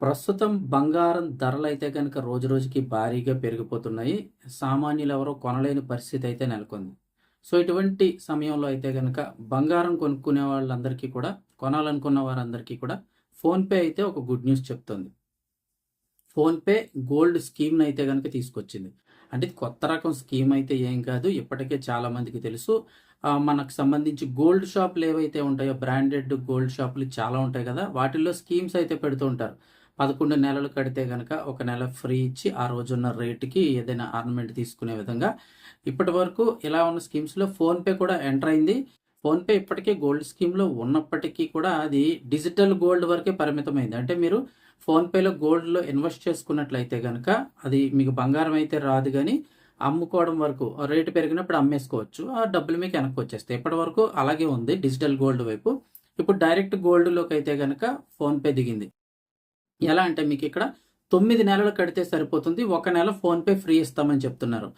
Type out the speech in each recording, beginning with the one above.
ప్రస్తుతం బంగారం ధరలైతే రోజు రోజుకి భారీగా పెరిగిపోతున్నాయి. సామాన్యులు ఎవరో కొనలేని పరిస్థితి అయితే నెలకొంది. సో, ఇటువంటి సమయంలో అయితే కనుక బంగారం కొనుక్కునే వాళ్ళందరికీ కూడా కొనాలనుకున్న వారందరికీ కూడా ఫోన్‌పే అయితే ఒక గుడ్ న్యూస్ చెప్తుంది ఫోన్‌పే గోల్డ్ స్కీమ్ని అయితే కనుక తీసుకొచ్చింది. అంటే కొత్త రకం స్కీమ్ అయితే ఏం కాదు. ఇప్పటికే చాలా మందికి తెలుసు. మనకు సంబంధించి గోల్డ్ షాపులు ఏవైతే ఉంటాయో బ్రాండెడ్ గోల్డ్ షాపులు చాలా ఉంటాయి కదా! వాటిల్లో స్కీమ్స్ అయితే పెడుతూ ఉంటారు. 11 నెలలు కడితే కనుక ఒక నెల ఫ్రీ ఇచ్చి ఆ రోజున్న రేటుకి ఏదైనా ఆర్నమెంట్ తీసుకునే విధంగా ఇప్పటివరకు ఇలా ఉన్న స్కీమ్స్‌లో ఫోన్‌పే కూడా ఎంటర్ అయింది. ఫోన్‌పే ఇప్పటికే గోల్డ్ స్కీమ్‌లో ఉన్నప్పటికీ కూడా అది డిజిటల్ గోల్డ్ వరకే పరిమితమైంది. అంటే మీరు ఫోన్‌పేలో గోల్డ్‌లో ఇన్వెస్ట్ చేసుకున్నట్లయితే కనుక అది మీకు బంగారం అయితే రాదు కానీ అమ్ముకోవడం వరకు రేటు పెరిగినప్పుడు అమ్మేసుకోవచ్చు. ఆ డబ్బులు మీకు వెనక్కి వచ్చేస్తాయి. ఇప్పటివరకు అలాగే ఉంది డిజిటల్ గోల్డ్ వైపు. ఇప్పుడు డైరెక్ట్ గోల్డ్లోకి అయితే కనుక ఫోన్‌పే దిగింది. ఎలా అంటే మీకు ఇక్కడ తొమ్మిది నెలలు కడితే సరిపోతుంది. ఒక నెల ఫోన్‌పే ఫ్రీ ఇస్తామని చెప్తున్నారు.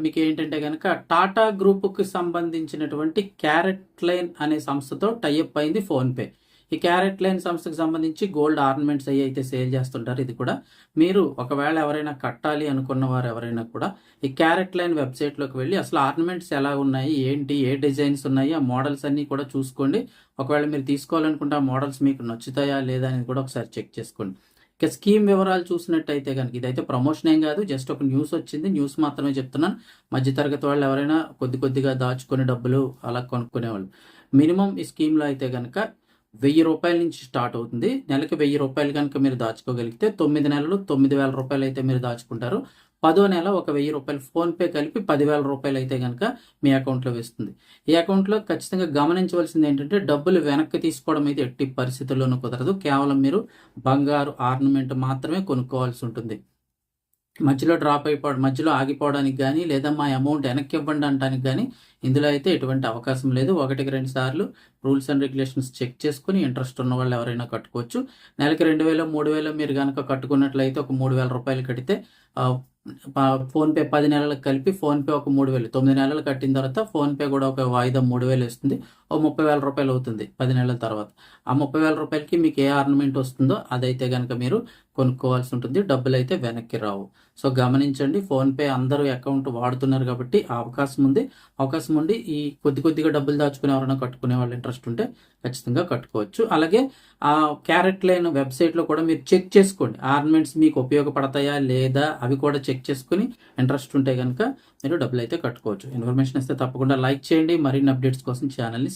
మీకు ఏంటంటే కనుక టాటా గ్రూప్‌కి సంబంధించినటువంటి క్యారెట్ లైన్ అనే సంస్థతో టైఅప్ అయింది ఫోన్‌పే. ఈ క్యారెట్ లైన్ సంస్థకు సంబంధించి గోల్డ్ ఆర్నమెంట్స్ అయ్యి అయితే సేల్ చేస్తుంటారు. ఇది కూడా మీరు ఒకవేళ ఎవరైనా కట్టాలి అనుకున్న వారు ఎవరైనా కూడా ఈ క్యారెట్ లైన్ వెబ్‌సైట్‌లోకి వెళ్ళి అసలు ఆర్నమెంట్స్ ఎలా ఉన్నాయి? ఏంటి? ఏ డిజైన్స్ ఉన్నాయి? ఆ మోడల్స్ అన్నీ కూడా చూసుకోండి. ఒకవేళ మీరు తీసుకోవాలనుకుంటే ఆ మోడల్స్ మీకు నచ్చుతాయా? లేదా? అనేది కూడా ఒకసారి చెక్ చేసుకోండి. ఇక స్కీమ్ వివరాలు చూసినట్టయితే కనుక ఇదైతే ప్రమోషన్ ఏం కాదు. జస్ట్ ఒక న్యూస్ వచ్చింది. న్యూస్ మాత్రమే చెప్తున్నాను. మధ్య తరగతి వాళ్ళు ఎవరైనా కొద్ది కొద్దిగా దాచుకునే డబ్బులు అలా కొనుక్కునేవాళ్ళు. మినిమం ఈ స్కీమ్‌లో అయితే కనుక వెయ్యి రూపాయల నుంచి స్టార్ట్ అవుతుంది. నెలకు వెయ్యి రూపాయలు కనుక మీరు దాచుకోగలిగితే తొమ్మిది నెలలు తొమ్మిది వేల రూపాయలు అయితే మీరు దాచుకుంటారు. పదో నెల ఒక వెయ్యి రూపాయలు ఫోన్‌పే కలిపి పదివేల రూపాయలు అయితే కనుక మీ అకౌంట్‌లో వేస్తుంది. ఈ అకౌంట్‌లో ఖచ్చితంగా గమనించవలసింది ఏంటంటే డబ్బులు వెనక్కి తీసుకోవడం అయితే ఎట్టి పరిస్థితుల్లోనూ కుదరదు. కేవలం మీరు బంగారు ఆర్నమెంట్ మాత్రమే కొనుక్కోవాల్సి ఉంటుంది. మధ్యలో డ్రాప్ అయిపోవడం మధ్యలో ఆగిపోవడానికి కానీ లేదా మా అమౌంట్ వెనక్కి ఇవ్వండి అంటానికి కానీ ఇందులో అయితే ఎటువంటి అవకాశం లేదు. ఒకటికి రెండు సార్లు రూల్స్ అండ్ రెగ్యులేషన్స్ చెక్ చేసుకుని ఇంట్రెస్ట్ ఉన్న వాళ్ళు ఎవరైనా కట్టుకోవచ్చు. నెలకి 2000, 3000 మీరు కనుక కట్టుకున్నట్లయితే ఒక మూడు వేల రూపాయలు కడితే ఫోన్‌పే పది నెలలకు కలిపి ఫోన్‌పే ఒక 3000 9 నెలలు కట్టిన తర్వాత ఫోన్‌పే కూడా ఒక వాయిదా 3000 ఇస్తుంది. ఓ ముప్పై వేల రూపాయలు అవుతుంది పది నెలల తర్వాత. ఆ ముప్పై వేల రూపాయలకి మీకు ఏ ఆర్నమెంట్ వస్తుందో అదైతే కనుక మీరు కొనుక్కోవాల్సి ఉంటుంది. డబ్బులు అయితే వెనక్కి రావు. సో, గమనించండి ఫోన్‌పే అందరూ అకౌంట్ వాడుతున్నారు కాబట్టి ఆ అవకాశం ఉంది. అవకాశం ఉండి ఈ కొద్ది కొద్దిగా డబ్బులు దాచుకునే ఎవరైనా కట్టుకునే వాళ్ళు ఇంట్రెస్ట్ ఉంటే ఖచ్చితంగా కట్టుకోవచ్చు. అలాగే ఆ క్యారెట్ లైన్ వెబ్‌సైట్‌లో కూడా మీరు చెక్ చేసుకోండి. ఆర్నమెంట్స్ మీకు ఉపయోగపడతాయా? లేదా? అవి కూడా చెక్ చేసుకుని ఇంట్రెస్ట్ ఉంటే కనుక మీరు డబ్బులు అయితే కట్టుకోవచ్చు. ఇన్ఫర్మేషన్ ఇస్తే తప్పకుండా లైక్ చేయండి. మరిన్ని అప్డేట్స్ కోసం ఛానల్ని